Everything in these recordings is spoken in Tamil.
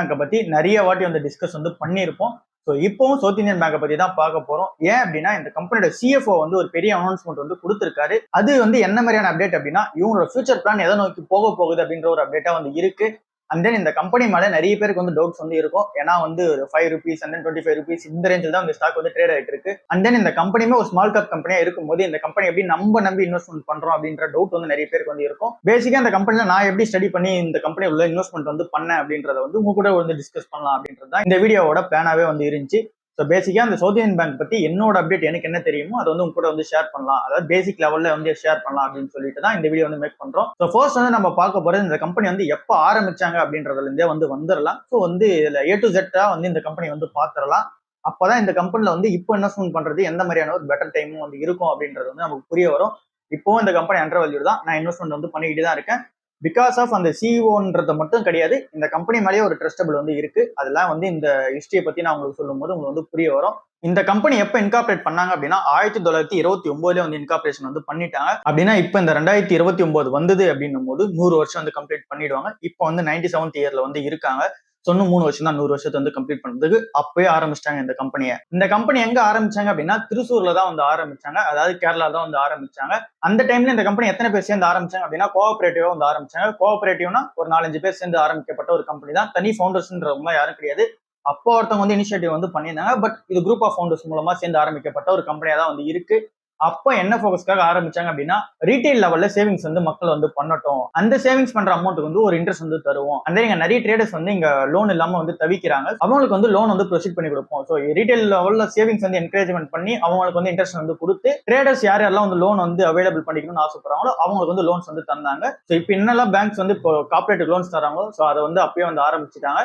பேங்கை பத்தி நிறைய வாட்டி வந்து டிஸ்கஸ் வந்து பண்ணியிருப்போம். ஸோ இப்போவும் சவுத் இந்தியன் பேங்கை பத்தி தான் பார்க்க போறோம். ஏன் அப்படின்னா இந்த கம்பெனியோட சிஎஃப்ஓ வந்து ஒரு பெரிய அனௌன்ஸ்மெண்ட் வந்து கொடுத்திருக்காரு. அது வந்து என்ன மாதிரியான அப்டேட் அப்படின்னா இவங்களோட ஃபியூச்சர் பிளான் எதை நோக்கி போக போகுது அப்படின்ற ஒரு அப்டேட்டா வந்து இருக்கு. அண்ட் தென் இந்த கம்பெனி மேல நிறைய பேருக்கு வந்து டவுட்ஸ் வந்து இருக்கும். ஏன்னா வந்து ஒரு five rupees and then twenty five rupees இந்த ரேஞ்சில் தான் இந்த ஸ்டாக் வந்து ட்ரேட் ஆகிட்டு இருக்கு. அண்ட் தென் இந்த கம்பெனியுமே ஒரு ஸ்மால் கேப் கம்பெனியா இருக்கும்போது இந்த கம்பெனி எப்படி நம்ம நம்பி இன்வெஸ்ட்மெண்ட் பண்றோம் அப்படின்ற டவுட் வந்து நிறைய பேருக்கு வந்து இருக்கும். பேசிக்கா இந்த கம்பெனியில் நான் எப்படி ஸ்டடி பண்ணி இந்த கம்பெனி உள்ள இன்வெஸ்ட்மெண்ட் வந்து பண்ணேன் அப்படின்றத வந்து உங்க கூட வந்து டிஸ்கஸ் பண்ணலாம் அப்படின்றது தான் இந்த வீடியோவோட பிளானாவே வந்து இருந்துச்சு. ஸோ பேசிக்காக அந்த சவுத் இந்தியன் பேங்க் பற்றி என்னோட அப்டேட் எனக்கு என்ன தெரியுமோ அதை வந்து உங்க கூட வந்து ஷேர் பண்ணலாம். அதாவது பேசிக் லெவலில் வந்து ஷேர் பண்ணலாம் அப்படின்னு சொல்லிட்டு தான் இந்த வீடியோ வந்து மேக் பண்ணுறோம் ஸோ ஃபர்ஸ்ட் வந்து நம்ம பார்க்க போகிறது இந்த கம்பெனி வந்து எப்போ ஆரம்பிச்சாங்க அப்படின்றதுலேருந்தே வந்து வந்துடலாம். ஸோ வந்து இதில் ஏ டு ஜெட்டாக வந்து இந்த கம்பெனி வந்து பார்த்துடலாம் அப்போதான் இந்த கம்பெனியில் வந்து இப்போ இன்வெஸ்ட்மெண்ட் பண்ணுறது எந்த மாதிரியான ஒரு பெட்டர் டைமும் வந்து இருக்கும் அப்படின்றது வந்து நமக்கு புரிய வரும். இப்போவும் இந்த கம்பெனி அண்டர் வேல்யூ தான். நான் இன்வெஸ்ட்மெண்ட் வந்து பண்ணிக்கிட்டு தான் இருக்கேன். பிகாஸ் ஆஃப் அந்த சிஇஓன்றது மட்டும் கிடையாது இந்த கம்பெனி மேலேயே ஒரு ட்ரஸ்டபிள் வந்து இருக்கு. அதெல்லாம் வந்து இந்த ஹிஸ்டரியை பத்தி நான் உங்களுக்கு சொல்லும்போது உங்களுக்கு வந்து புரிய வரும். இந்த கம்பெனி எப்போ இன்கார்பரேட் பண்ணாங்க அப்படின்னா ஆயிரத்தி தொள்ளாயிரத்தி இருபத்தி ஒன்பதுல வந்து இன்கார்பரேஷன் வந்து பண்ணிட்டாங்க. அப்படின்னா இப்போ இந்த ரெண்டாயிரத்தி இருபத்தி ஒன்பது வந்தது அப்படின்னும் போது நூறு வருஷம் வந்து கம்ப்ளீட் பண்ணிடுவாங்க. இப்போ வந்து நைன்டி செவன்த் இயர்ல வந்து இருக்காங்க. சொன்ன மூணு வருஷம் தான் நூறு வருஷத்தை வந்து கம்ப்ளீட் பண்றதுக்கு அப்பவே ஆரம்பிச்சிட்டாங்க இந்த கம்பெனியை இந்த கம்பெனி எங்க ஆரம்பிச்சாங்க அப்படின்னா திருசூர்ல தான் வந்து ஆரம்பிச்சாங்க. அதாவது கேரளா தான் வந்து ஆரம்பிச்சாங்க. அந்த டைம்ல இந்த கம்பெனி எத்தனை பேர் சேர்ந்து ஆரம்பிச்சாங்க அப்படின்னா கோஆபரேட்டிவா வந்து ஆரம்பிச்சாங்க. கோஆபரேட்டிவ்னா ஒரு நாலஞ்சு பேர் சேர்ந்து ஆரம்பிக்கப்பட்ட ஒரு கம்பெனி தான். தனி ஃபவுண்டர்ஸ்ன்றவங்க யாரும் கிடையாது. அப்போ ஒருத்தவங்க வந்து இனிஷியேட்டிவ் வந்து பண்ணியிருந்தாங்க. பட் இது குரூப் ஆஃப் ஃபவுண்டர்ஸ் மூலமா சேர்ந்து ஆரம்பிக்கப்பட்ட ஒரு கம்பெனியா தான் வந்து இருக்கு. அப்போ என்ன ஃபோக்கஸ்க்காக ஆரம்பிச்சாங்க அப்படின்னா ரீட்டைல் லெவல்ல சேவிங்ஸ் வந்து மக்கள் வந்து பண்ணட்டும். அந்த சேவிங்ஸ் பண்ற அமௌண்ட்டுக்கு வந்து ஒரு இன்ட்ரெஸ்ட் வந்து தருவோம். அந்த இங்க நிறைய ட்ரேடர்ஸ் வந்து இங்க லோன் இல்லாம வந்து தவிக்கிறாங்க. அவங்களுக்கு வந்து லோன் வந்து ப்ரொசீட் பண்ணி கொடுப்போம். ஸோ ரீட்டைல் லெவல்ல சேவிங்ஸ் வந்து என்கரேஜ்மெண்ட் பண்ணி அவங்களுக்கு வந்து இன்ட்ரெஸ்ட் வந்து கொடுத்து ட்ரேடர்ஸ் யார் யாரெல்லாம் வந்து லோன் வந்து அவைலபிள் பண்ணிக்கணும்னு ஆசைப்படுறாங்களோ அவங்களுக்கு வந்து லோன்ஸ் வந்து தந்தாங்க. ஸோ இப்போ என்னெல்லாம் பேங்க்ஸ் வந்து இப்போ கார்பரேட் லோன்ஸ் தராங்களோ ஸோ அதை வந்து அப்பயே வந்து ஆரம்பிச்சிட்டாங்க.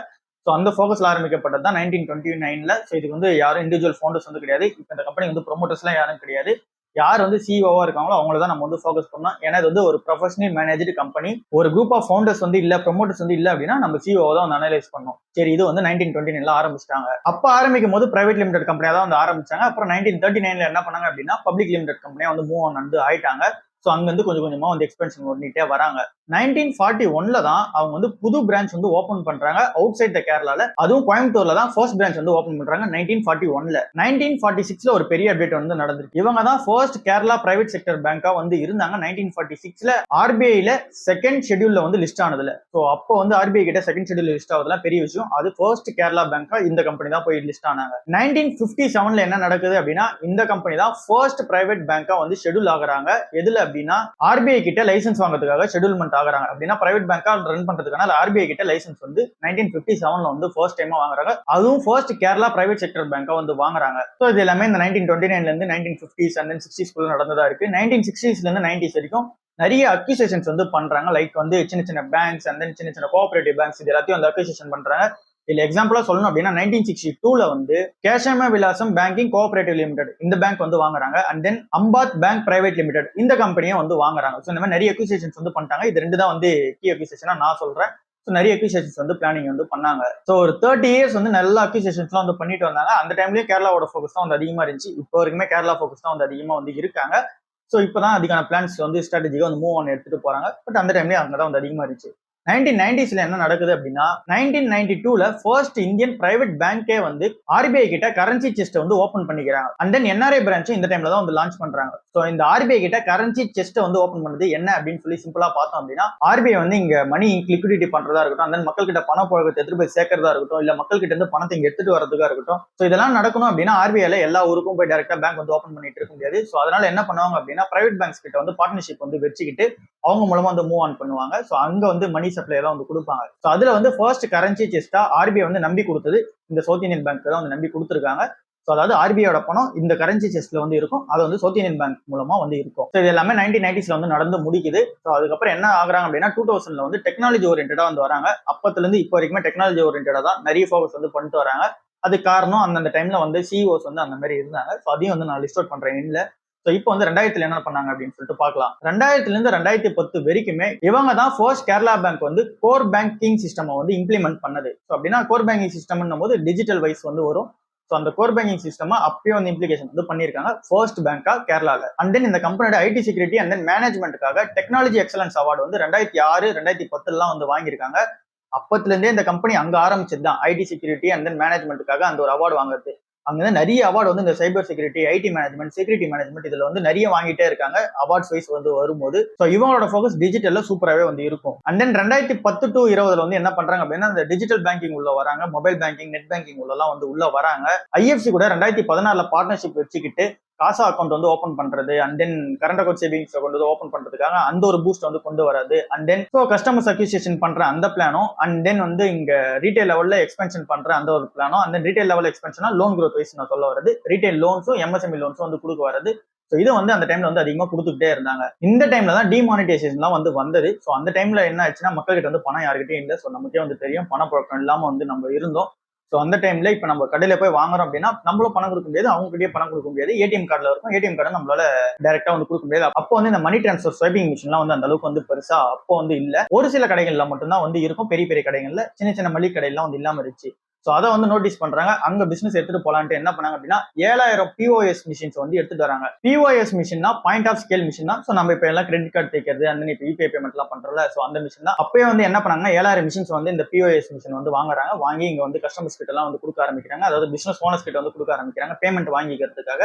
ஸோ அந்த ஃபோக்கஸில் ஆரம்பிக்கப்பட்டது தான் நைன்டீன் டுவெண்ட்டி நைனில் ஸோ இதுக்கு வந்து யாரும் இண்டிவிஜுவல் ஃபவுண்டர்ஸ் வந்து கிடையாது. இப்போ இந்த கம்பெனி வந்து ப்ரொமோட்டர்ஸ்லாம் யாரும் கிடையாது. யார் வந்து சிஓவா இருக்காங்களோ அவங்கள தான் நம்ம வந்து ஃபோக்கஸ் பண்ணோம் ஏன்னா இது வந்து ஒரு ப்ரொஃபஷனல் மேனேஜ்டு கம்பெனி ஒரு குரூப் ஆஃப் ஃபவுண்டர்ஸ் வந்து இல்ல ப்ரொமோட்டர்ஸ் வந்து இல்ல அப்படின்னா நம்ம சிஓ தான் வந்து அனலைஸ் பண்ணோம் சரி இது வந்து நைன்டீன் டுவெண்ட்டி நைன்ல ஆரம்பிச்சிட்டாங்க. அப்ப ஆரம்பிக்கும் போது பிரைவேட் லிமிடெட் கம்பெனியா தான் வந்து ஆரம்பிச்சாங்க. அப்புறம் நைன்டீன் தேர்ட்டி நைன்ல என்ன பண்ணாங்க அப்படின்னா பப்ளிக் லிமிடெட் கம்பெனியா வந்து மூவ் ஆன் வந்து ஆயிட்டாங்க. ஸோ அங்கேருந்து கொஞ்சம் கொஞ்சமாக வந்து எக்ஸ்பென்ஷன் பண்ணிட்டே வராங்க. நைன்டீன் ஃபார்ட்டி ஒன்ல தான் அவங்க வந்து புது பிரான்ச் வந்து ஓப்பன் பண்றாங்க. அவுட் சைட் த கேரளால அதுவும் கோயம்புத்தூர்ல தான் ஃபர்ஸ்ட் பிரான்ச் வந்து ஓப்பன் பண்றாங்க நைன்டீன் ஃபார்ட்டி ஒன்ல நைன்டீன் ஃபார்ட்டி சிக்ஸ்ல ஒரு பெரிய அப்டேட் வந்து நடந்திருக்கு. இவங்க தான் ஃபர்ஸ்ட் கேரளா பிரைவேட் செக்டர் பேங்கா வந்து இருந்தாங்க நைன்டீன் ஃபார்ட்டி சிக்ஸ்ல ஆர்பிஐல செகண்ட் ஷெடியூல்ல வந்து லிஸ்ட் ஆனதுல. ஸோ அப்போ வந்து ஆர்பிஐ கிட்ட செகண்ட் ஷெடியூல் லிஸ்ட் ஆகுதுலாம் பெரிய விஷயம். அது ஃபர்ஸ்ட் கேரளா பேங்கா இந்த கம்பெனி தான் போய் லிஸ்ட் ஆனாங்க. நைன்டீன் ஃபிஃப்டி செவன்ல என்ன நடக்குது அப்படின்னா இந்த கம்பெனி தான் ஃபர்ஸ்ட் பிரைவேட் பேங்கா வந்து ஷெடியூல் ஆகுறாங்க. எதுல அப்படின்னா ஆர்பிஐ கிட்ட லைசன்ஸ் வாங்குறதுக்காக ஷெடியூல்மெண்ட் ஆகுறாங்க. அப்படின்னா பிரைவேட் பேங்கா ரன் பண்றதுக்கான ஆர்பிஐ கிட்ட லைசன்ஸ் வந்து நைன்டீன் பிப்டி செவன்ல வந்து ஃபர்ஸ்ட் டைமா வாங்குறாங்க. அதுவும் ஃபர்ஸ்ட் கேரளா பிரைவேட் செக்டர் பேங்கா வந்து வாங்குறாங்க. ஸோ இது எல்லாமே இந்த நைன்டீன் டுவெண்ட்டி நைன்ல இருந்து நைன்டீன் பிப்டிஸ் அண்ட் தென் சிக்ஸ்டிஸ்குள்ள நடந்ததா இருக்கு. நைன்டீன் சிக்ஸ்டீஸ்ல இருந்து நைன்டிஸ் வரைக்கும் நிறைய அக்யூசேஷன்ஸ் வந்து பண்றாங்க. லைக் வந்து சின்ன சின்ன பேங்க்ஸ் அண்ட் தென் சின்ன சின்ன கோஆபரேட்டிவ் பேங்க்ஸ் இது எல்லாத்தையும் வந்து அக்யூசேஷன் பண்றாங்க. இல்ல எக்ஸாம்பிளா சொல்லணும் அப்படின்னா நைன்டீன் சிக்ஸ்டி டூல வந்து கேஷம விலாசம் பேங்கிங் கோஆபரேட்டிவ் லிமிடெட் இந்த பேங்க் வந்து வாங்குறாங்க. அண்ட் தென் அம்பாத் பேங்க் பிரைவேட் லிமிடெட் இந்த கம்பெனியும் வந்து வாங்குறாங்க. ஸோ இந்த மாதிரி நிறைய அக்யூசியேஷன்ஸ் வந்து பண்ணிட்டாங்க. இது ரெண்டு தான் வந்து கீ அக்யூசியேஷனா நான் சொல்றேன். ஸோ நிறைய அக்யூசியேஷன்ஸ் வந்து பிளானிங் வந்து பண்ணாங்க. ஸோ ஒரு தேர்ட்டி இயர்ஸ் வந்து நல்ல அக்யூசியேஷன்ஸ்லாம் வந்து பண்ணிட்டு வந்தாங்க. அந்த டைம்லயும் கேரளாவோட ஃபோக்கஸ் தான் வந்து அதிகமாக இருந்துச்சு. இப்போ வரைக்குமே கேரளா ஃபோக்கஸ் தான் வந்து அதிகமாக வந்து இருக்காங்க. ஸோ இப்போதான் அதுக்கான பிளான்ஸ் வந்து ஸ்ட்ராட்டஜிக்காக வந்து மூவ் ஆன் எடுத்துட்டு போகிறாங்க பட் அந்த டைம்லேயே அங்கே தான் வந்து அதிகமாக இருந்துச்சு. நைன்டீன் நைன்டிஸ்ல என்ன நடக்குது அப்படின்னா நைன்டீன் நைன்டி டூல ஃபர்ஸ்ட் இந்தியன் பிரைவேட் பேங்கே வந்து ஆர்பிஐ கிட்ட கரன்சி செஸ்ட் வந்து ஓப்பன் பண்ணிக்கிறாங்க. அண்ட் தென் என்ஆர்ஐ பிரான்ச் இந்த டைம்ல தான் வந்து லான்ச் பண்றாங்க. ஸோ இந்த ஆர்பிஐ கிட்ட கரன்சி செஸ்ட் வந்து ஓப்பன் பண்ணது என்ன அப்படின்னு சொல்லி சிம்பிளா பார்த்தோம் அப்படின்னா ஆர்பிஐ வந்து இங்க மணி லிக்விடிட்டி பண்றதா இருக்கட்டும் அண்ட் தென் மக்கள் கிட்ட பண புழக்கத்தை எடுத்துட்டு போய் சேர்க்கறதா இருக்கட்டும் இல்ல மக்கள் கிட்ட இருந்து பணத்தை இங்க எடுத்துட்டு வரதுக்கா இருக்கட்டும். ஸோ இதெல்லாம் நடக்கணும் அப்படின்னா ஆர்பிஐல எல்லா ஊருக்கும் போய் டேரக்டா பேங்க் வந்து ஓப்பன் பண்ணிட்டு இருக்க முடியாது. ஸோ அதனால என்ன பண்ணுவாங்க அப்படின்னா பிரைவேட் பேங்க்ஸ் கிட்ட வந்து பார்ட்னர்ஷிப் வந்து வச்சுக்கிட்டு அவங்க மூலமா வந்து மூவ் ஆன் பண்ணுவாங்க. ஸோ அங்க வந்து மணி சப்ளை எல்லாம் வந்து கொடுப்பாங்க. ஸோ அதுல வந்து ஃபர்ஸ்ட் கரன்சி செஸ்டா ஆர்பிஐ வந்து நம்பி கொடுத்தது இந்த சவுத் இந்தியன் பேங்க் தான் வந்து நம்பி கொடுத்துருக்காங்க. ஸோ அதாவது ஆர்பிஐயோட பணம் இந்த கரன்சி செஸ்ட்ல வந்து இருக்கும். அது வந்து சவுத் இந்தியன் பேங்க் மூலமா வந்து இருக்கும். ஸோ இது எல்லாமே நைன்டீன் நைன்டிஸ்ல வந்து நடந்து முடிக்குது. ஸோ அதுக்கப்புறம் என்ன ஆகுறாங்க அப்படின்னா டூ தௌசண்ட்ல வந்து டெக்னாலஜி ஓரியன்டா வந்து வராங்க. அப்பத்துலேருந்து இப்போ வரைக்குமே டெக்னாலஜி ஓரியன்டா தான் நிறைய ஃபோக்கஸ் வந்து பண்ணிட்டு வராங்க. அது காரணம் அந்தந்த டைம்ல வந்து சிஓஸ் வந்து அந்த மாதிரி இருந்தாங்க. ஸோ அதையும் வந்து நான் லிஸ்ட் அவுட் பண்றேன். இல்ல ஸோ இப்போ வந்து ரெண்டாயிரத்துல என்ன பண்ணாங்க அப்படின்னு சொல்லிட்டு பார்க்கலாம். ரெண்டாயிரத்துல இருந்து ரெண்டாயிரத்தி பத்து வரைக்குமே இவங்க தான் ஃபர்ஸ்ட் கேரளா பேங்க் வந்து கோர் பேங்கிங் சிஸ்டம் வந்து இம்ப்ளிமெண்ட் பண்ணது. ஸோ அப்படின்னா கோர் பேங்கிங் சிஸ்டம்னும் போது டிஜிட்டல் வைஸ் வந்து வரும். ஸோ அந்த கோர் பேங்கிங் சிஸ்டமா அப்பயே வந்து இம்ப்ளிகேஷன் வந்து பண்ணியிருக்காங்க. ஃபர்ஸ்ட் பேங்கா கேரளால அண்ட் தென் இந்த கம்பெனியோட ஐடி செக்யூரிட்டி அண்ட் தென் மேனேஜ்மெண்ட்டுக்காக டெக்னாலஜி எக்ஸலன்ஸ் அவார்டு வந்து ரெண்டாயிரத்தி ஆறு ரெண்டாயிரத்தி பத்துலாம் வந்து வாங்கியிருக்காங்க. அப்பத்துல இருந்தே இந்த கம்பெனி அங்க ஆரம்பிச்சது தான் ஐடி செக்யூரிட்டி அண்ட் தென் மேனேஜ்மெண்ட்டுக்காக அந்த ஒரு அவார்டு வாங்குறது. அங்கே நிறைய அவார்டு வந்து இந்த cyber security IT management security management இதுல வந்து நிறைய வாங்கிட்டே இருக்காங்க. அவார்ட்ஸ் வைஸ் வந்து வரும்போது. ஸோ இவங்களோட ஃபோக்கஸ் டிஜிட்டல்ல சூப்பராகவே வந்து இருக்கும். அண்ட் தென் ரெண்டாயிரத்தி பத்து டு இருபதுல வந்து என்ன பண்றாங்க அப்படின்னா இந்த டிஜிட்டல் பேங்கிங் உள்ள வராங்க. மொபைல் பேங்கிங் நெட் பேங்கிங் உள்ளலாம் வந்து உள்ள வராங்க. ஐஎஃப்சி கூட ரெண்டாயிரத்தி பதினாறுல பார்ட்னர்ஷிப் வச்சுக்கிட்டு காசா அக்கௌண்ட் வந்து ஓப்பன் பண்றது and then current account savings account வந்து ஓப்பன் பண்றதுக்காக அந்த ஒரு பூஸ்ட் வந்து கொண்டு வராது. And then so customers acquisition பண்ற அந்த பிளானும் அண்ட் தென் வந்து இங்க ரீட்டைல் லெவல்ல எக்ஸ்பென்ஷன் பண்ற அந்த ஒரு பிளானும் அண்ட் தென் ரீட்டைல் லெவல் எக்ஸ்பென்ஷனா லோன் க்ரோத் வைஸ் நான் சொல்ல வரது ரீட்டைல் லோன்ஸும் எம்எஸ்எம்இ லோன்ஸும் வந்து கொடுக்க வரது ஸோ இது வந்து அந்த டைம்ல வந்து அதிகமாக கொடுத்துக்கிட்டே இருந்தாங்க. இந்த டைம்ல தான் டிமானிட்டைசேஷன்லாம் வந்து வந்தது. ஸோ அந்த டைம்ல என்ன ஆச்சுன்னா மக்கள்கிட்ட வந்து பணம் யாருக்கிட்டையும் இல்லை. ஸோ நமக்கே வந்து தெரியும். பணப்புழக்கம் இல்லாம வந்து நம்ம இருந்தோம். ஸோ அந்த டைம்ல இப்போ நம்ம கடையில போய் வாங்குறோம் அப்படின்னா நம்மளும் பணம் கொடுக்க முடியாது அவங்க கிட்டயே பணம் கொடுக்க முடியாது. ஏடிஎம் கார்டில் இருக்கும். ஏடிஎம் கார்டை நம்மளால டைரக்டா வந்து கொடுக்க முடியாது. அப்போ வந்து இந்த மணி டிரான்ஸ்ஃபர் ஸ்வைப்பிங் மிஷின்லாம் வந்து அந்த அளவுக்கு வந்து பெருசா அப்போ வந்து இல்ல. ஒரு சில கடைகள்ல மட்டும்தான் வந்து இருக்கும். பெரிய பெரிய கடைகள்ல சின்ன சின்ன மளிகை கடையெல்லாம் வந்து இல்லாம இருந்துச்சு. ஸோ அதை வந்து நோட்டீஸ் பண்றாங்க. அங்க பிசினஸ் எடுத்துட்டு போலான்ட்டு என்ன பண்ணாங்க அப்படின்னா ஏழாயிரம் பிஓஎஸ் மிஷின்ஸ் வந்து எடுத்துட்டு வராங்க. பிஓஎஸ் மிஷின்னா பாயிண்ட் ஆஃப் ஸ்கேல் மிஷின் தான் ஸோ நம்ம இப்போ எல்லாம் கிரெடிட் கார்டு தேய்க்கிறது அந்த இப்போ யூபிஐ பேமெண்ட்லாம் பண்றோம்ல ஸோ அந்த மிஷின் தான். அப்பயே வந்து என்ன பண்ணாங்க ஏழாயிரம் மிஷின்ஸ் வந்து இந்த பிஓஎஸ் மிஷின் வந்து வாங்குறாங்க. வாங்கி இங்க வந்து கஸ்டமர்ஸ் கிட்ட எல்லாம் வந்து கொடுக்க ஆரம்பிக்கிறாங்க. அதாவது பிசினஸ் ஓனர்ஸ் கிட்ட வந்து கொடுக்க ஆரம்பிக்கிறாங்க பேமெண்ட் வாங்கிக்கிறதுக்காக.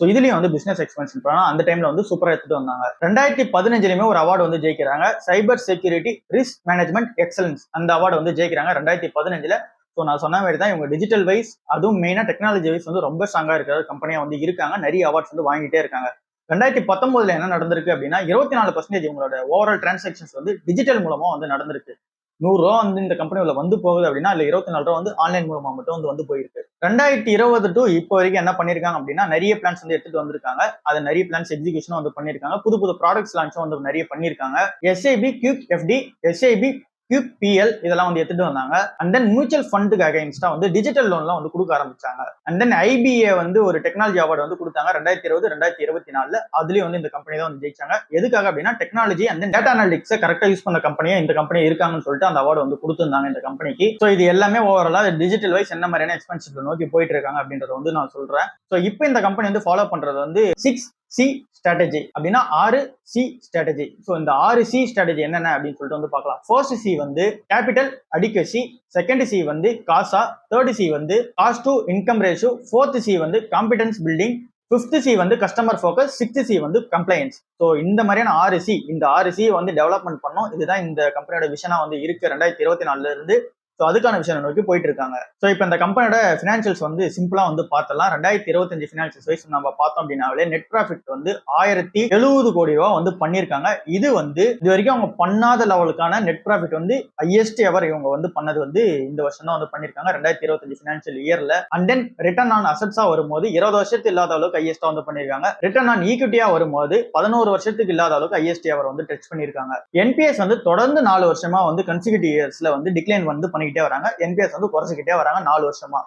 ஸோ இதுலயும் வந்து பிசினஸ் எக்ஸ்பென்ஷன் பண்ணா அந்த டைம்ல வந்து சூப்பரா எடுத்துட்டு வந்தாங்க. ரெண்டாயிரத்தி பதினஞ்சுலயுமே ஒரு அவார்டு வந்து ஜெயிக்கிறாங்க. Cyber security risk management excellence அந்த அவார்டு வந்து ஜெயிக்கிறாங்க. ரெண்டாயிரத்தி பதினஞ்சுல ஸோ நான் சொன்ன மாதிரி தான் இவங்க டிஜிட்டல் வைஸ் அதுவும் மெயினாக டெக்னாலஜி வைஸ் வந்து ரொம்ப ஸ்ட்ராங்காக இருக்கிற கம்பெனியாக வந்து இருக்காங்க. நிறைய அவார்ட்ஸ் வந்து வாங்கிட்டே இருக்காங்க. ரெண்டாயிரத்தி பத்தொன்பதுல என்ன நடந்திருக்கு அப்படின்னா இருபத்தி நாலு பர்சன்டேஜ் உங்களோட ஓவரால் டிரான்சாக்ஷன்ஸ் வந்து டிஜிட்டல் மூலமா வந்து நடந்திருக்கு. நூறுரூவா வந்து இந்த கம்பெனில வந்து போகுது அப்படின்னா இல்ல இருபத்தி நாலு ரூபா வந்து ஆன்லைன் மூலமா மட்டும் வந்து வந்து போயிருக்கு. ரெண்டாயிரத்தி இருபது டு இப்போ வரைக்கும் என்ன பண்ணிருக்காங்க அப்படின்னா நிறைய பிளான்ஸ் வந்து எடுத்துட்டு வந்திருக்காங்க. அது நிறைய பிளான்ஸ் எக்ஸிகூஷனும் வந்து பண்ணிருக்காங்க. புது புது ப்ராடக்ட்ஸ் லான்ச்சும் வந்து நிறைய பண்ணிருக்காங்க. எஸ்ஐபி கியூக் எஃப்டி எஸ்ஐபி கியூக் பிஎல் இதெல்லாம் வந்து எடுத்துட்டு வந்தாங்க. அண்ட் தென் மியூச்சுவல் ஃபண்டுக்கு அகைன்ஸ்டா வந்து டிஜிட்டல் லோன்லாம் வந்து கொடுக்க ஆரம்பிச்சாங்க. அண்ட் தென் ஐபிஏ வந்து ஒரு டெக்னாலஜி அவார்டு வந்து கொடுத்தாங்க. ரெண்டாயிரத்தி இருபது ரெண்டாயிரத்தி இருபத்தி நாலுல. அதுலயும் வந்து இந்த கம்பெனி தான் வந்து ஜெயிச்சாங்க. எதுக்காக அப்படின்னா டெக்னாலஜி அண்ட் தென் டேட்டா அனாலிட்டிக்ஸை கரெக்டா யூஸ் பண்ண கம்பெனியா இந்த கம்பெனி இருக்காங்கன்னு சொல்லிட்டு அந்த அவார்டு வந்து கொடுத்துருந்தாங்க இந்த கம்பெனிக்கு ஸோ இது எல்லாமே ஓவராலா டிஜிட்டல் வைஸ் என்ன மாதிரியான எக்ஸ்பென்சிவ் நோக்கி போயிட்டு இருக்காங்க அப்படின்றத வந்து நான் சொல்றேன். ஸோ இப்போ இந்த கம்பெனி வந்து ஃபாலோ பண்றது வந்து சிக்ஸ் சி ஸ்ட்ராட்டஜி அப்படின்னா ஆறு சி ஸ்ட்ராட்டஜி ஸோ இந்த ஆறு சி ஸ்ட்ராட்டஜி என்னென்ன அப்படின்னு சொல்லிட்டு வந்து பார்க்கலாம். ஃபர்ஸ்ட் சி வந்து கேபிட்டல் அடிக்கசி செகண்ட் சி வந்து காசா. தேர்ட் சி வந்து cost to income ratio fourth C வந்து காம்பிடன்ஸ் பில்டிங் ஃபிஃப்த் சி வந்து கஸ்டமர் ஃபோக்கஸ் சிக்ஸ்த் சி வந்து கம்ப்ளைன்ஸ் ஸோ இந்த மாதிரியான ஆறு சி இந்த ஆறு சி வந்து டெவலப்மெண்ட் பண்ணோம். இதுதான் இந்த கம்பெனியோட விஷனா வந்து இருக்கு. ரெண்டாயிரத்தி இருபத்தி நாலுல இருந்து ஸோ அதுக்கான விஷயம் நோக்கி போயிட்டு இருக்காங்க. ஸோ இப்போ இந்த கம்பெனியோட ஃபினான்ஷியல்ஸ் வந்து சிம்பிளாக வந்து பார்த்தலாம் ரெண்டாயிரத்தி இருபத்தஞ்சு ஃபினான்ஷியல்ஸ் வைஸ் நம்ம பார்த்தோம் அப்படின்னாலே நெட் ப்ராஃபிட் வந்து ஆயிரத்தி எழுபது கோடி ரூபா வந்து பண்ணியிருக்காங்க. இது வந்து இது வரைக்கும் அவங்க பண்ணாத லெவலுக்கான நெட் ப்ராஃபிட் வந்து ஹையஸ்ட் எவர் இவங்க வந்து பண்ணது வந்து இந்த வருஷம் தான் வந்து பண்ணியிருக்காங்க. ரெண்டாயிரத்தி இருபத்தஞ்சு ஃபினான்ஷியல் இயர்ல அண்ட் தென் ரிட்டர்ன் ஆன் அசட்ஸா வரும்போது இருபது வருஷத்துக்கு இல்லாத அளவுக்கு ஹையஸ்டா வந்து பண்ணியிருக்காங்க. ரிட்டர்ன் ஆன் ஈக்விட்டியா வரும்போது பதினோரு வருஷத்துக்கு இல்லாத அளவுக்கு ஹையஸ்ட் எவர் வந்து டச் பண்ணியிருக்காங்க. என்பிஎஸ் வந்து தொடர்ந்து நாலு வருஷமா வந்து கன்சிகூட்டிவ் இயர்ஸ்ல வந்து டிக்ளைன் வந்து பண்ணிக்கிட்டே வராங்க. என்பிஎஸ் வந்து குறைச்சிக்கிட்டே வராங்க நாலு வருஷமா.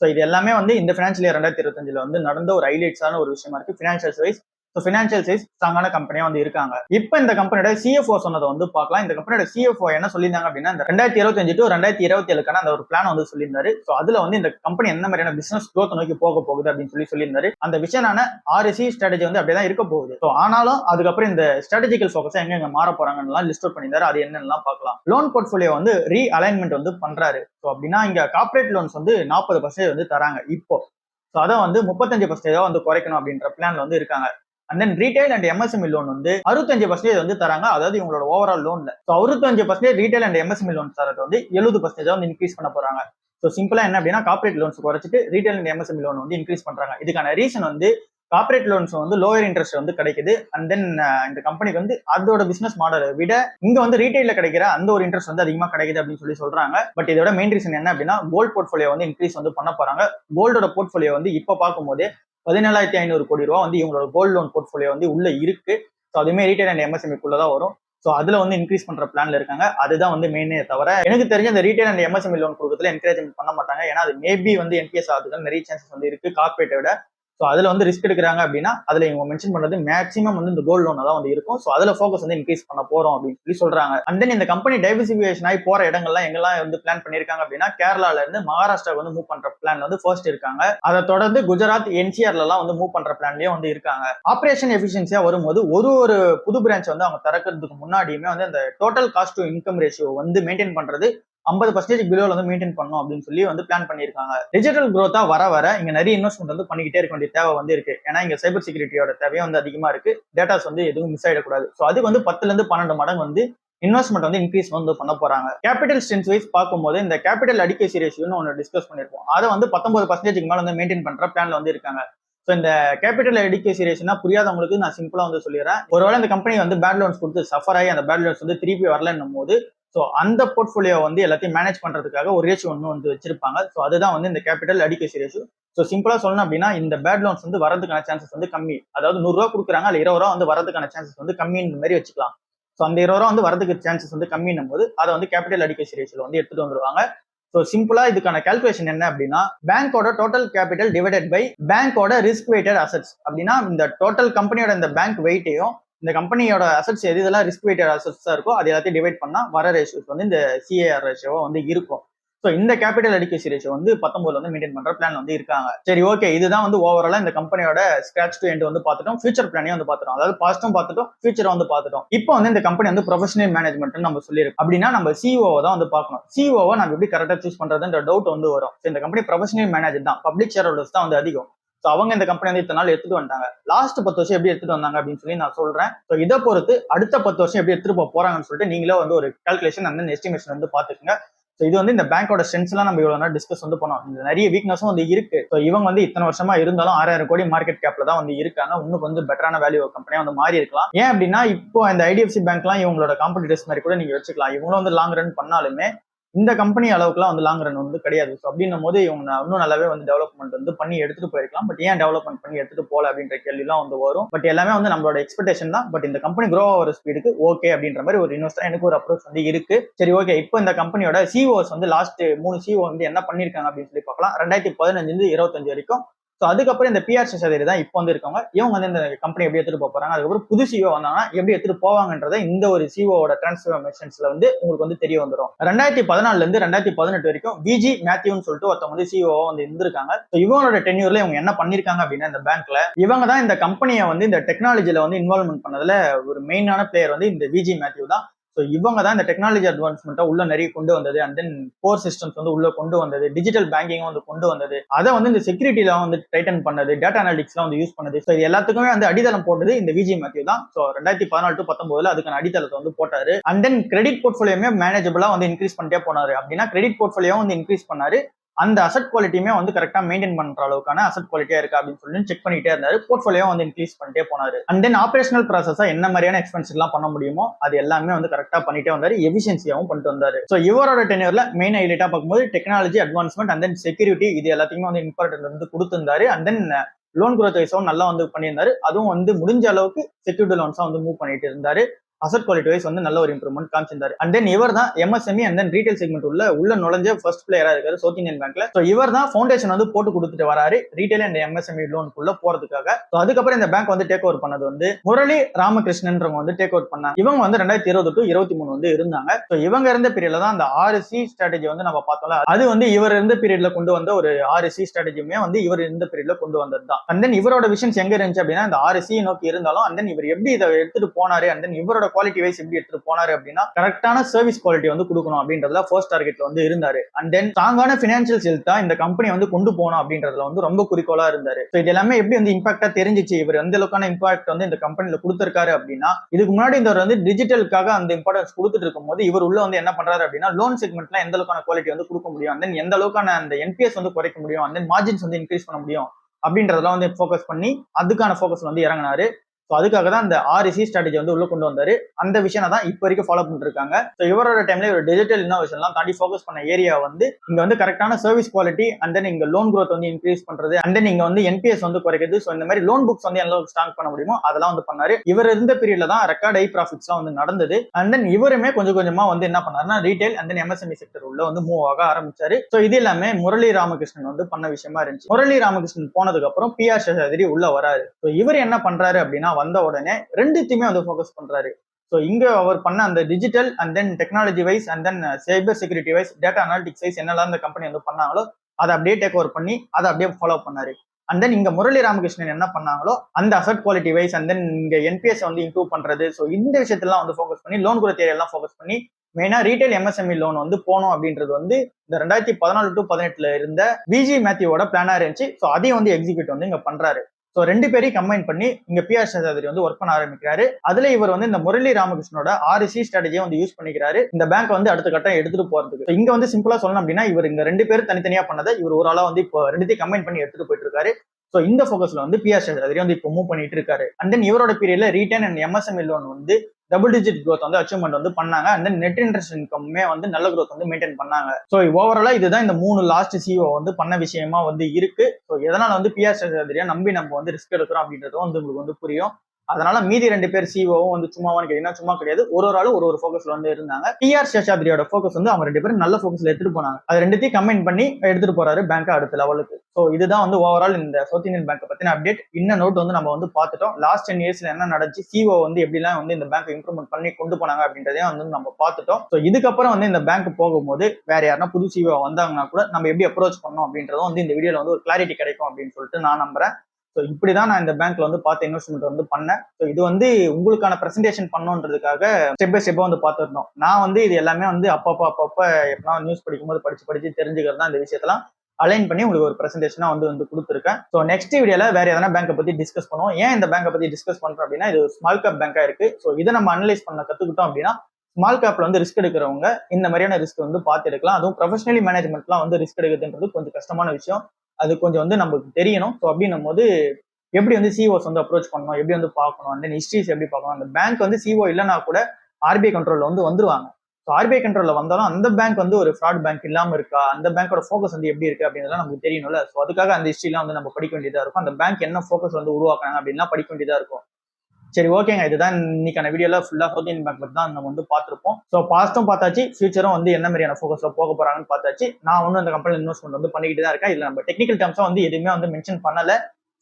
ஸோ இது எல்லாமே வந்து இந்த ஃபினான்ஷியல் இயர் ரெண்டாயிரத்தி இருபத்தஞ்சில் வந்து நடந்த ஒரு ஹைலைட்ஸான ஒரு விஷயமா இருக்கு. Financial wise so financial size ஸ்ட்ராங்கான கம்பெனியா வந்து இருக்காங்க. இப்போ இந்த கம்பெனியோட சிஎஃப்ஓ சொன்னதை வந்து பார்க்கலாம். இந்த கம்பெனியோட சிஎஃப்ஓ என்ன சொல்லியிருந்தாங்க அப்படின்னா இந்த ரெண்டாயிரத்தி இருபத்தஞ்சு டு ரெண்டாயிரத்தி இருபத்தி ஏழுக்கான அந்த ஒரு பிளான் வந்து சொல்லியிருந்தாரு. ஸோ அதுல வந்து இந்த கம்பெனி என்ன மாதிரியான பிசினஸ் க்ரோத் நோக்கி போக போகுது அப்படின்னு சொல்லி சொல்லியிருந்தாரு. அந்த விஷயமான ஆறு சி ஸ்ட்ராட்டஜி வந்து அப்படியே தான் இருக்க போகுது. ஸோ ஆனாலும் அதுக்கப்புறம் இந்த ஸ்ட்ராட்டஜிக்கல் ஃபோக்கஸ் எங்க எங்க மாற போறாங்கன்னு லிஸ்ட் அவுட் பண்ணியிருந்தாரு. அது என்னென்னலாம் பார்க்கலாம். லோன் போர்ட்ஃபோலியோ வந்து ரீ அலைன்மெண்ட் வந்து பண்றாரு. ஸோ அப்படின்னா இங்க கார்பரேட் லோன்ஸ் வந்து நாற்பது பர்சன்டேஜ் வந்து தராங்க இப்போ. ஸோ அதை வந்து முப்பத்தஞ்சு பர்சன்டேஜாக வந்து குறைக்கணும் அப்படின்ற பிளான்ல வந்து இருக்காங்க. And then retail and MSME loan வந்து அறுபத்தஞ்சு பர்சன்டேஜ் வந்து தராங்க. அதாவது இவங்களோட ஓவரால் லோன்ல ஸோ அறுபத்தஞ்சு percentage retail and MSME loan தரது வந்து எழுபது பர்சன்டேஜ் வந்து இன்க்ரீஸ் பண்ண போறாங்க. ஸோ சிம்பிளா என்ன அப்படின்னா கார்பரேட் லோன்ஸ் குறைச்சிட்டு ரீட்டைல் அண்ட் எம்எஸ்எம்இ லோன் வந்து இன்க்ரீஸ் பண்றாங்க. இதுக்கான ரீசன் வந்து கார்பரேட் லோன்ஸ் வந்து லோயர் இன்ட்ரெஸ்ட் வந்து கிடைக்குது. அண்ட் தென் இந்த கம்பெனிக்கு வந்து அதோட பிசினஸ் மாடலை விட இங்க வந்து ரீட்டைல கிடைக்கிற அந்த ஒரு இன்ட்ரெஸ்ட் வந்து அதிகமா கிடைக்குது அப்படின்னு சொல்லி சொல்றாங்க. பட் இதோட மெயின் ரீசன் என்ன அப்படின்னா கோல்டு போர்ட்ஃபோலியோ வந்து இன்க்ரீஸ் வந்து பண்ண போறாங்க. கோல்டோட போர்ட்ஃபோலியோ வந்து இப்போ பார்க்கும்போது பதினேழாயிரத்தி ஐநூறு கோடி ரூபா வந்து இவங்களோட கோல்டு லோன் போர்ட்ஃபோலியோ வந்து உள்ள இருக்கு. ஸோ அதுவுமே ரீட்டைல் அண்ட் எம்எஸ்எம்இக்குள்ள தான் வரும். ஸோ அதில் வந்து இன்க்ரீஸ் பண்ற பிளான்ல இருக்காங்க. அதுதான் வந்து மெயினே தவிர எனக்கு தெரிஞ்ச இந்த ரீட்டைல் அண்ட் எம்எஸ்எம்இ லோன் கொடுக்கறதுல என்கரேஜ்மெண்ட் பண்ண மாட்டாங்க. ஏன்னா அது மேபி வந்து என்பிஎஸ் ஆகுதுக்கு நிறைய சான்சஸ் வந்து இருக்கு. கார்பரேட்டை விட ஸோ அதில் வந்து ரிஸ்க் எடுக்கிறாங்க அப்படின்னா அதில் இவங்க மென்ஷன் பண்ணுறது மேக்ஸிமம் வந்து இந்த கோல்டு லோன் தான் வந்து இருக்கும். ஸோ அதில் ஃபோக்கஸ் வந்து இன்க்ரீஸ் பண்ண போகிறோம் அப்படின்னு சொல்லி சொல்கிறாங்க அண்ட் தென் இந்த கம்பெனி டைவர்சிஃபிகேஷன் ஆகி போகிற இடங்கள்லாம் எங்கெல்லாம் வந்து பிளான் பண்ணியிருக்காங்க அப்படின்னா கேரளால இருந்து மகாராஷ்டிராவுக்கு வந்து மூவ் பண்ணுற பிளான் வந்து ஃபர்ஸ்ட் இருக்காங்க. அதை தொடர்ந்து குஜராத் என்சிஆர்லலாம் வந்து மூவ் பண்ணுற பிளான்லேயும் வந்து இருக்காங்க. ஆப்ரேஷன் எஃபிஷியன்சியாக வரும்போது ஒரு ஒரு புது பிரான்ச் வந்து அவங்க திறக்கிறதுக்கு முன்னாடியுமே வந்து அந்த total cost to income ratio வந்து மெயின்டைன் பண்ணுறது ஐம்பது பர்சன்டேஜ் பிலோல வந்து மெயின்டைன் பண்ணணும் அப்படின்னு சொல்லி வந்து பிளான் பண்ணியிருக்காங்க. டிஜிட்டல் growth-ஆ வர வர இங்க நிறைய இன்வெஸ்ட்மெண்ட் வந்து பண்ணிக்கிட்டே இருக்க வேண்டிய தேவை வந்து இருக்கு. ஏன்னா இங்க சைபர் செக்யூரிட்டியோட தேவையும் வந்து அதிகமா இருக்கு. டேட்டாஸ் வந்து எதுவும் மிஸ் ஆயிடக்கூடாது. ஸோ அதுக்கு வந்து பத்துல இருந்து பன்னெண்டு மடங்கு வந்து இன்வெஸ்ட்மெண்ட் வந்து இன்க்ரீஸ் வந்து பண்ண போறாங்க. கேபிட்டல் ஸ்ட்ரென்த் வைஸ் பார்க்கும்போது இந்த கேபிட்டல் அடிக்கேசி ரேஷியோன்னு ஒன்று டிஸ்கஸ் பண்ணிருப்போம் அதை வந்து பத்தொன்பது பர்சன்டேஜ்க்கு மேல வந்து மெயின்டைன் பண்ற பிளான்ல வந்து இருக்காங்க. ஸோ இந்த கேபிட்டல் எடுக்கேசி ரேஷனா புரியாதவங்களுக்கு நான் சிம்பிளா வந்து சொல்லிடுறேன். ஒருவேளை இந்த கம்பெனி வந்து பேட் லோன்ஸ் கொடுத்து சஃபர் ஆகி அந்த பேட் லோன்ஸ் வந்து திருப்பி வரலன்னும் போது ஸோ அந்த போர்ட்ஃபோலியோ வந்து எல்லாத்தையும் மேனேஜ் பண்றதுக்காக ஒரு ரேஷியோ ஒன்று வந்து வச்சிருப்பாங்க. ஸோ அதுதான் வந்து இந்த கேபிட்டல் அடிக்கேசி ரேஷியோ ஸோ சிம்பிளா சொல்லணும் அப்படின்னா இந்த பேட் லோன்ஸ் வந்து வரதுக்கான சான்சஸ் வந்து கம்மி. அதாவது நூறுரூவா கொடுக்குறாங்க அல்ல இருபது ரூபா வந்து வரதுக்கான சான்சஸ் வந்து கம்மின்னு மாதிரி வச்சுக்கலாம். ஸோ அந்த இருபது ரூபா வந்து வரதுக்கு சான்சஸ் வந்து கம்மின்னும் போது அதை வந்து கேபிட்டல் அடிக்கேசி ரேஷியோல வந்து எடுத்துட்டு வந்துருவாங்க. ஸோ சிம்பிளா இதுக்கான கால்குலேஷன் என்ன அப்படின்னா பேங்கோட டோட்டல் கேபிட்டல் டிவைடட் பை பேங்கோட ரிஸ்க் வெயிட்டட் அசட்ஸ் அப்படின்னா இந்த டோட்டல் கம்பெனியோட இந்த பேங்க் வெயிட்டையும் இந்த கம்பெனியோட அசட்ஸ் எது இதெல்லாம் ரிஸ்க் வெயிட்டட் அசட்ஸா இருக்கோ அது எல்லாத்தையும் டிவைட் பண்ணா வர ரேஷியோஸ் வந்து இந்த சிஏஆர் ரேஷியோவா வந்து இருக்கும். ஸோ இந்த கேபிட்டல் அடிக்கசி ரேஷியோ வந்து பத்தொன்பதுல வந்து மெயின்டைன் பண்ற பிளான் வந்து இருக்காங்க. சரி ஓகே இதுதான் வந்து ஓவராலா இந்த கம்பெனியோட ஸ்கிராச் டு எண்ட் வந்து பார்த்துட்டோம். ஃபியூச்சர் பிளானையும் வந்து பார்த்துட்டோம். அதாவது பாஸ்டும் பார்த்துட்டோம் ஃபியூச்சர் வந்து பார்த்துட்டோம். இப்போ வந்து இந்த கம்பெனி வந்து ப்ரொஃபஷனல் மேனேஜ்மெண்ட் நம்ம சொல்லியிருக்கோம். அப்படின்னா நம்ம சிஓ தான் வந்து பார்க்கணும். சிஓவை நம்ம எப்படி கரெக்டாக சூஸ் பண்றதுன்ற டவுட் வந்து வரும். இந்த கம்பெனி ப்ரொஃபஷனல் மேனேஜர் தான். பப்ளிக் ஷேர் ஹோல்டர்ஸ் தான் வந்து அதிகம். ஸோ அவங்க இந்த கம்பெனி வந்து இத்தனை நாள் எடுத்துட்டு வந்தாங்க லாஸ்ட் பத்து வருஷம் எப்படி எடுத்துட்டு வந்தாங்க அப்படின்னு சொல்லி நான் சொல்றேன். ஸோ இதை பொறுத்து அடுத்த பத்து வருஷம் எப்படி எடுத்துட்டு போக போறாங்கன்னு சொல்லிட்டு நீங்களே வந்து ஒரு கால்குலேஷன் அந்த எஸ்டிமேஷன் வந்து பாத்துக்கோங்க ஸோ இது வந்து இந்த பேங்கோட ஸ்ட்ரென்த்ஸ் நம்ம இவ்வளோ நேரம் டிஸ்கஸ் வந்து பண்ணோம். இந்த நிறைய வீக்னஸும் வந்து இருக்கு. ஸோ இவங்க வந்து இத்தனை வருஷமா இருந்தாலும் ஆறாயிரம் கோடி மார்க்கெட் கேப்ல தான் வந்து இருக்காங்க. இன்னும் கொஞ்சம் பெட்டரான வேல்யூ கம்பெனியாக வந்து மாறி இருக்கலாம். ஏன் அப்படின்னா இப்போ இந்த ஐடிஎஃப்சி பேங்க்லாம் இவங்களோட காம்படிட்டர்ஸ் மாதிரி கூட நீங்க வச்சுக்கலாம். இவங்களும் வந்து லாங் ரன் பண்ணாலுமே இந்த கம்பெனி அளவுக்குலாம் வந்து லாங் ரன் வந்து கிடையாது. ஸோ அப்படின்னும் போது இவங்க இன்னும் நல்லாவே வந்து டெவலப்மெண்ட் வந்து பண்ணி எடுத்துட்டு போயிருக்கலாம். பட் ஏன் டெவலப்மெண்ட் பண்ணி எடுத்துட்டு போல அப்படின்ற கேள்விலாம் வந்து வரும். பட் எல்லாமே வந்து நம்மளோட எக்ஸ்பெக்டேஷன் தான். பட் இந்த கம்பெனி க்ரோ ஆகிற ஸ்பீடுக்கு ஓகே அப்படின்ற மாதிரி ஒரு இன்வெஸ்டர் எனக்கு ஒரு அப்ரோச் வந்து இருக்கு. சரி ஓகே இப்போ இந்த கம்பெனியோட சிஓஸ் வந்து லாஸ்ட் மூணு சிஓ வந்து என்ன பண்ணிருக்காங்க அப்படின்னு சொல்லி பார்க்கலாம். ரெண்டாயிரத்தி பதினஞ்சுலேருந்து இருபத்தஞ்சு வரைக்கும் ஸோ அதுக்கப்புறம் இந்த பிஆர் சதுரி தான் இப்போ வந்து இருக்கவங்க. இவங்க வந்து இந்த கம்பெனி எப்படி எடுத்துட்டு போக போறாங்க? அதுக்கப்புறம் புது சிஓ வந்தாங்கன்னா எப்படி எடுத்துட்டு போவாங்கன்றத இந்த ஒரு சிஓட டிரான்ஸ்ஃபர்மேஷன்ஸ்ல வந்து உங்களுக்கு வந்து தெரிய வந்துடும் ரெண்டாயிரத்தி பதினாலுல இருந்து ரெண்டாயிரத்தி பதினெட்டு வரைக்கும் விஜி மேத்யூன்னு சொல்லிட்டு ஒருத்தவங்க வந்து சிஓ வந்து இருந்திருக்காங்க. ஸோ இவங்களோட டென்யூர்ல இவங்க என்ன பண்ணிருக்காங்க அப்படின்னா இந்த பேங்க்ல இவங்க தான் இந்த கம்பெனியை வந்து இந்த டெக்னாலஜில வந்து இன்வால்வ்மெண்ட் பண்ணதுல ஒரு மெயினான பிளேயர் வந்து இந்த விஜி மேத்யூ தான். ஸோ இவங்க தான் இந்த டெக்னாலஜி அட்வான்ஸ்மெண்ட்டை உள்ள நிறைய கொண்டு வந்தது. அண்ட் தென் கோர் சிஸ்டம்ஸ் வந்து உள்ள கொண்டு வந்தது. டிஜிட்டல் பேங்கிங் வந்து கொண்டு வந்தது. அதை வந்து இந்த செக்யூரிட்டில வந்து டைட்டன் பண்ணது. டேட்டா அனாலிட்டிக்ஸ்லாம் வந்து யூஸ் பண்ணது. ஸோ இது எல்லாத்துக்குமே வந்து அடித்தளம் போட்டது இந்த விஜி மேத்யூ தான். ஸோ ரெண்டாயிரத்தி பதினாலு டு பத்தொன்பதுல அதுக்கான அடித்தளத்தை வந்து போட்டாரு. அண்ட் தென் கிரெடிட் போர்ட்ஃபோலியோமே மேனேஜபிளா வந்து இன்க்ரீஸ் பண்ணிட்டே போனாரு. அப்படின்னா கிரெடிட் போர்ட்ஃபோலியோ வந்து இன்க்ரீஸ் பண்ணாரு. அந்த அசட் குவாலிட்டியுமே வந்து கரெக்டா மெயின்டைன் பண்ற அளவுக்கான அசட் குவாலிட்டியா இருக்கு அப்படின்னு சொல்லி செக் பண்ணிட்டே இருந்தாரு. போர்ட்ஃபோலியோ வந்து இன்க்ரீஸ் பண்ணிட்டே போனாரு. அண்ட் தென் ஆபரேஷனல் ப்ராசஸா என்ன மாதிரியான எக்ஸ்பென்ஸ் எல்லாம் பண்ண முடியுமோ அது எல்லாமே வந்து கரெக்டா பண்ணிட்டே வந்தாரு. எஃபிஷியன்சியாவும் பண்ணிட்டு வந்தாரு. ஸோ இவரோட டெனியர்ல மெயின் ஹைலைட்டா பார்க்கும்போது technology advancement and then security இது எல்லாத்தையுமே வந்து இம்பார்ட்டன்ட் வந்து கொடுத்திருந்தாரு. அண்ட் தென் லோன் குரோத் வைஸும் நல்லா வந்து பண்ணியிருந்தாரு. அதுவும் வந்து முடிஞ்ச அளவுக்கு செக்யூரிட்டி லோன்ஸா வந்து மூவ் பண்ணிட்டு இருந்தாரு. அசட் குவாலிட்டி வைஸ் வந்து நல்ல ஒரு இம்ப்ரூவ்மெண்ட் காமிச்சிருந்தாரு. அண்ட் தென் இவர் தான் MSME and then retail segment உள்ள உள்ள நுழைஞ்ச ஃபர்ஸ்ட் பிளேயரா இருக்காரு சவுத் இந்தியன் பேங்க்ல ஸோ இவர் தான் ஃபவுண்டேஷன் வந்து போட்டு கொடுத்துட்டு வராரு ரீட்டைல் அண்ட் எம்எஸ்எம்இ லோனுக்குள்ள போறதுக்காக. ஸோ அதுக்கப்புறம் இந்த பேங்க் வந்து டேக் ஓவர் பண்ணது வந்து முரளி ராமகிருஷ்ணன்றவங்க வந்து டேக் ஓவர் பண்ணாங்க. இவங்க வந்து ரெண்டாயிரத்தி இருபது டு இருபத்தி மூணு வந்து இருந்தாங்க. ஸோ இவங்க இருந்த பீரியட்ல தான் அந்த ஆறு சி ஸ்ட்ராட்டஜி வந்து நம்ம பார்த்தோம்ல அது வந்து இவர் இருந்த பீரியட்ல கொண்டு வந்த ஒரு ஆறு சி ஸ்ட்ராட்டஜியுமே வந்து இவர் இருந்த பீரியட்ல கொண்டு வந்தது தான் அண்ட் தென் இவரோட விஷன்ஸ் எங்க இருந்துச்சு அப்படின்னா இந்த ஆறு சி நோக்கி இருந்தாலும் அண்ட் தென் இவர் எப்படி இதை எடுத்துட்டு போனாரு அண்ட் தென் இவரோட குவாலிட்டி வைஸ் எப்படி எடுத்துட்டு போனாரு அப்படின்னா கரெக்டான சர்வீஸ் குவாலிட்டி வந்து கொடுக்கணும் அப்படின்றதுல ஃபர்ஸ்ட் டார்கெட்ல வந்து இருந்தாரு. அண்ட் தென் ஸ்ட்ராங்கான பினான்சியல் ஹெல்த் தான் இந்த கம்பெனி வந்து கொண்டு போகணும் அப்படின்றதுல வந்து ரொம்ப குறிக்கோளா இருந்தாரு. இது எல்லாமே எப்படி வந்து இம்பாக்டா தெரிஞ்சிச்சு? இவர் எந்த அளவுக்கான இம்பாக்ட் வந்து இந்த கம்பெனில கொடுத்திருக்காரு அப்படின்னா இதுக்கு முன்னாடி இந்த வந்து டிஜிட்டலுக்காக அந்த இம்பார்ட்டன்ஸ் கொடுத்துட்டு இருக்கும்போது இவர் உள்ள வந்து என்ன பண்றாரு அப்படின்னா லோன் செக்மெண்ட்ல எந்த அளவுக்கான குவாலிட்டி வந்து கொடுக்க முடியும்? அண்ட் தென் எந்த அளவுக்கான அந்த என்பிஎஸ் வந்து குறைக்க முடியும்? அண்ட் தென் மார்ஜின்ஸ் வந்து இன்க்ரீஸ் பண்ண முடியும்? அப்படின்றதெல்லாம் வந்து ஃபோக்கஸ் பண்ணி அதுக்கான ஃபோக்கஸ் வந்து இறங்கினாரு. ஸோ அதுக்காக தான் அந்த ஆர்இசி ஸ்ட்ராட்டஜி வந்து உள்ள கொண்டு வந்தாரு. அந்த விஷயம் தான் இப்போ வரைக்கும் ஃபாலோ பண்ணிட்டு இருக்காங்க ஸோ இவரோட டைம்ல ஒரு டிஜிட்டல் இன்னோவேஷன்லாம் தாண்டி ஃபோக்கஸ் பண்ண ஏரியா வந்து இங்க வந்து கரெக்டான சர்வீஸ் குவாலிட்டி அண்ட் தென் இங்க லோன் க்ரோத் வந்து இன்க்ரீஸ் பண்றது அண்ட் தென் இங்க வந்து என்பிஎஸ் வந்து குறைக்கிறது. ஸோ இந்த மாதிரி லோன் புக்ஸ் வந்து எந்தளவுக்கு ஸ்ட்ராங் பண்ண முடியுமோ அதெல்லாம் வந்து பண்ணாரு. இவர் இருந்த பீரியட்ல தான் ரெக்கார்ட் ஐ ப்ராஃபிட்ஸ்லாம் வந்து நடந்தது. அண்ட் தென் இவருமே கொஞ்சம் கொஞ்சமா வந்து என்ன பண்ணாருன்னா retail and then MSME sector உள்ள வந்து மூவ் ஆக ஆரம்பிச்சாரு. ஸோ இது எல்லாமே முரளி ராமகிருஷ்ணன் வந்து பண்ண விஷயமா இருந்துச்சு. முரளி ராமகிருஷ்ணன் போனதுக்கு அப்புறம் பிஆர் சேஷாதிரி உள்ள வராரு. ஸோ இவர் என்ன பண்றாரு அப்படின்னா வந்த உடனே ரெண்டுத்தையுமே வந்து ஃபோக்கஸ் பண்றாரு. ஸோ இங்க அவர் பண்ண அந்த digital and then technology wise and then cyber security wise data analytics wise என்னெல்லாம் இந்த கம்பெனி வந்து பண்ணாங்களோ அதை அப்படியே டேக் ஓவர் பண்ணி அதை அப்படியே ஃபாலோ பண்ணாரு. அண்ட் தென் இங்க முரளி ராமகிருஷ்ணன் என்ன பண்ணாங்களோ அந்த asset quality wise and then இங்க என்பிஎஸ் வந்து இம்ப்ரூவ் பண்றது. ஸோ இந்த விஷயத்தெல்லாம் வந்து ஃபோக்கஸ் பண்ணி லோன் குரத் தேவையெல்லாம் ஃபோக்கஸ் பண்ணி மெயினா ரீட்டைல் எம்எஸ்எம்இ லோன் வந்து போனோம் அப்படின்றது வந்து இந்த ரெண்டாயிரத்தி பதினாலு டு பதினெட்டுல இருந்த பிஜி மேத்யூவோட பிளானா இருந்துச்சு. ஸோ அதையும் வந்து எக்ஸிக்யூட் வந்து இங்க பண்றாரு. ஸோ ரெண்டு பேரையும் கம்பைன் பண்ணி இங்க பிஆர் சேதாதிரி வந்து ஒர்க் பண்ண ஆரம்பிக்கிறாரு. அதுல இவர் வந்து இந்த முரளி ராமகிருஷ்ணனோட ஆறு சி ஸ்ட்ராட்டஜியை வந்து யூஸ் பண்ணிக்கிறாரு. இந்த பேங்க் வந்து அடுத்த கட்டம் எடுத்துட்டு போறதுக்கு. இங்க வந்து சிம்பிளா சொல்லணும் அப்படின்னா இவர் இங்க ரெண்டு பேரும் தனித்தனியா பண்ணதை இவர் ஒரு ஆளா வந்து இப்போ ரெண்டுத்தையும் கம்பைன் பண்ணி எடுத்துட்டு போயிட்டு இருக்காரு ஸோ இந்த ஃபோக்கஸ்ல வந்து பிஆர் சேதாதிரி வந்து இப்போ மூவ் பண்ணிட்டு இருக்காரு. அண்ட் தென் இவரோட பீரியட்ல ரீட்டர்ன் அண்ட் எம்எஸ்எம்இ லோன் வந்து டபுள் டிஜிட் க்ரோத் வந்து அச்சீவ்மெண்ட் வந்து பண்ணாங்க. அண்ட் தென் நெட் இன்ட்ரெஸ்ட் இன்கம்மே வந்து நல்ல க்ரோத் வந்து மெயின்டைன் பண்ணாங்க. ஸோ ஓவராலா இதுதான் இந்த மூணு லாஸ்ட் சிஓ வந்து பண்ண விஷயமா வந்து இருக்கு. ஸோ எதனால வந்து பிஆர் சேதாதிரியா நம்பி நம்ம வந்து ரிஸ்க் எடுக்கிறோம் அப்படின்றதும் வந்து உங்களுக்கு வந்து புரியும். அதனால மீதி ரெண்டு பேர் சிஓவும் வந்து சும்மாவான்னு கேட்டீங்கன்னா சும்மா கிடையாது. ஒரு ஒரு ஆளும் ஒரு ஒரு ஃபோக்கஸ்ல வந்து இருந்தாங்க. டிஆர் சேஷாத்ரியோட ஃபோக்கஸ் வந்து அவங்க ரெண்டு பேரும் நல்ல ஃபோக்கஸ்ல எடுத்துட்டு போனாங்க. அது ரெண்டுத்தையும் கம்பைன் பண்ணி எடுத்துட்டு போறாரு பேங்க் அடுத்த லெவலுக்கு ஸோ இதுதான் வந்து ஓவரால் இந்த சவுத் இந்தியன் பேங்க் பத்தின அப்டேட் இன்னும் நோட் வந்து நம்ம வந்து பார்த்துட்டோம். லாஸ்ட் டென் இயர்ஸ்ல என்ன நடந்துச்சு? சிஓ வந்து எப்படிலாம் வந்து இந்த பேங்க் இம்ப்ரூவ்மெண்ட் பண்ணி கொண்டு போனாங்க அப்படின்றதையும் வந்து நம்ம பார்த்துட்டோம். ஸோ இதுக்கப்புறம் வந்து இந்த பேங்க் போகும்போது வேற யாருன்னா புது சிஓ வந்தாங்கன்னா கூட நம்ம எப்படி அப்ரோச் பண்ணோம் அப்படின்றதும் வந்து இந்த வீடியோல வந்து ஒரு கிளாரிட்டி கிடைக்கும் அப்படின்னு சொல்லிட்டு நான் நம்புறேன். ஸோ இப்படி தான் நான் இந்த பேங்க்ல வந்து பார்த்து இன்வெஸ்ட்மெண்ட் வந்து பண்ணேன். ஸோ இது வந்து உங்களுக்கான ப்ரெசன்டேஷன் பண்ணணுன்றதுக்காக ஸ்டெப் பை ஸ்டெப்பாக வந்து பார்த்துருந்தோம். நான் வந்து இது எல்லாமே வந்து அப்பப்போ அப்பப்போ எப்படின்னா நியூஸ் படிக்கும்போது படிச்சு படிச்சு தெரிஞ்சுக்கிறது தான் இந்த விஷயத்தெல்லாம் அலைன் பண்ணி உங்களுக்கு ஒரு ப்ரெசன்டேஷனாக வந்து வந்து கொடுத்துருக்கேன். ஸோ நெக்ஸ்ட் வீடியோல வேற எதனா பேங்கை பத்தி டிஸ்கஸ் பண்ணுவோம். ஏன் இந்த பேங்கை பத்தி டிஸ்கஸ் பண்றோம் அப்படின்னா இது ஸ்மால் கேப் பேங்காக இருக்கு. ஸோ இதை நம்ம அனலைஸ் பண்ண கத்துக்கிட்டோம் அப்படின்னா ஸ்மால் கேப்ல வந்து ரிஸ்க் எடுக்கிறவங்க இந்த மாதிரியான ரிஸ்க் வந்து பார்த்து எடுக்கலாம் அதுவும் ப்ரொஃபஷனலி மேனேஜ்மெண்ட்லாம் வந்து ரிஸ்க் எடுக்கிறதுன்றது கொஞ்சம் கஷ்டமான விஷயம். அது கொஞ்சம் வந்து நமக்கு தெரியணும். ஸோ அப்படின்னும் போது எப்படி வந்து சிஓஸ் வந்து அப்ரோச் பண்ணணும்? எப்படி வந்து பார்க்கணும்? அந்த ஹிஸ்ட்ரிஸ் எப்படி பார்க்கணும்? அந்த பேங்க் வந்து சிஓ இல்லைனா கூட ஆர்பிஐ கண்ட்ரோல்ல வந்து வந்துருவாங்க. ஸோ ஆர்பிஐ கண்ட்ரோல்ல வந்தாலும் அந்த பேங்க் வந்து ஒரு ஃப்ராட் பேங்க் இல்லாமல் இருக்கா? அந்த பேங்கோட ஃபோக்கஸ் வந்து எப்படி இருக்கு? அப்படின்றதுலாம் நமக்கு தெரியணும்ல. ஸோ அதுக்காக அந்த ஹிஸ்ட்ரிலாம் வந்து நம்ம படிக்க வேண்டியதாக இருக்கும். அந்த பேங்க் என்ன ஃபோக்கஸ் வந்து உருவாக்குறாங்க அப்படின்லாம் படிக்க வேண்டியதாக இருக்கும். சரி ஓகேங்க. இதுதான் இன்னைக்கான வீடியோல ஃபுல்லா சவுத் இந்தியன் தான் நம்ம வந்து பார்த்துருப்போம். ஸோ பாஸ்ட்டும் பார்த்தாச்சு ஃபியூச்சரும் வந்து என்ன மாதிரியான ஃபோக்கஸ்ல போக போறாங்கன்னு பார்த்தாச்சு. நான் ஒன்றும் அந்த கம்பெனி இன்வெஸ்ட்மெண்ட் வந்து பண்ணிக்கிட்டு தான் இருக்கேன். இதுல நம்ம டெக்னிக்கல் டேர்ம்ஸா வந்து எதுவுமே வந்து மென்ஷன் பண்ணல.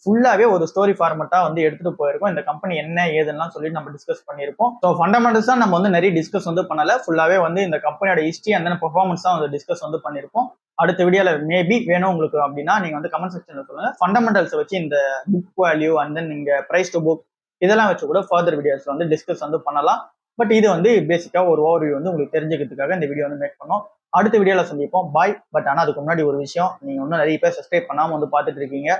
ஃபுல்லாவே ஒரு ஸ்டோரி ஃபார்மெட்டா வந்து எடுத்துட்டு போயிருக்கோம். இந்த கம்பெனி என்ன ஏதுலாம் சொல்லி நம்ம டிஸ்கஸ் பண்ணியிருப்போம். ஸோ ஃபண்டமெண்டல்ஸ் தான் நம்ம வந்து நிறைய டிஸ்கஸ் வந்து பண்ணல. ஃபுல்லாவே வந்து இந்த கம்பெனியோட ஹிஸ்ட்ரி அந்த பெர்ஃபார்மன்ஸ் தான் வந்து டிஸ்கஸ் வந்து பண்ணியிருப்போம். அடுத்த வீடியோல மேபி வேணும் உங்களுக்கு அப்படின்னா நீங்க வந்து கமெண்ட் செக்ஷன்ல சொல்லுங்க. ஃபண்டமெண்டல்ஸ் வச்சு இந்த புக் வேல்யூ அண்ட் தென் நீங்க பிரைஸ் டு புக் இதெல்லாம் வச்சு கூட ஃபர்தர் வீடியோஸ் வந்து டிஸ்கஸ் வந்து பண்ணலாம். பட் இது வந்து பேசிக்கா ஒரு ஓவர் வந்து உங்களுக்கு தெரிஞ்சுக்கிறதுக்காக இந்த வீடியோ வந்து மேக் பண்ணோம். அடுத்த வீடியோவில் சந்திப்போம். பாய் பட் ஆனால் அதுக்கு முன்னாடி ஒரு விஷயம். நீங்கள் இன்னும் நிறைய பேர் சப்ஸ்கிரைப் பண்ணாமல் வந்து பார்த்துட்டு இருக்கீங்க.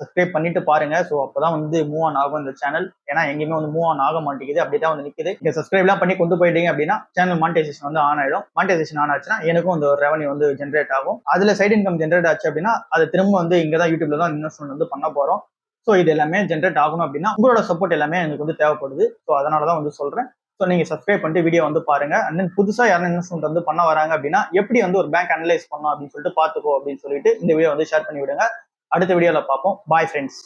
சப்ஸ்கிரைப் பண்ணிட்டு பாருங்க. ஸோ அப்பதான் வந்து மூவ் ஆன் ஆகும் இந்த சேனல் ஏன்னா எங்கேயுமே வந்து மூவ் ஆன் ஆக மாட்டேங்குது. அப்படி தான் வந்து நிற்குது நீங்க சப்ஸ்கிரைப்லாம் பண்ணி கொண்டு போயிட்டீங்க அப்படின்னா சேனல் மானிட்டைசேஷன் வந்து ஆன் ஆயிடும். மானிட்டைசேஷன் ஆன் ஆச்சுன்னா எனக்கும் அந்த ஒரு ரெவன்யூ வந்து ஜென்ரேட் ஆகும். அதில் சைடு இன்கம் ஜென்ரேட் ஆச்சு அப்படின்னா அதை திரும்ப வந்து இங்கே தான் யூடியூப்ல தான் இன்வெஸ்ட்மெண்ட் வந்து பண்ண போகிறோம் ஸோ இது எல்லாமே ஜென்ரேட் ஆகணும் அப்படின்னா உங்களோட சப்போர்ட் எல்லாமே எனக்கு வந்து தேவைப்படுது. ஸோ அதனால தான் வந்து சொல்றேன். ஸோ நீங்கள் சப்ஸ்கிரைப் பண்ணிட்டு வீடியோ வந்து பாருங்க. அண்ட் தென் புதுசா யாரும் இன்வெஸ்ட்மெண்ட் வந்து பண்ண வராங்க அப்படின்னா எப்படி வந்து ஒரு பேங்க் அனலைஸ் பண்ணோம் அப்படின்னு சொல்லிட்டு பார்த்துக்கோ அப்படின்னு சொல்லிட்டு இந்த வீடியோ வந்து ஷேர் பண்ணி விடுங்க. அடுத்த வீடியோல பார்ப்போம். Bye friends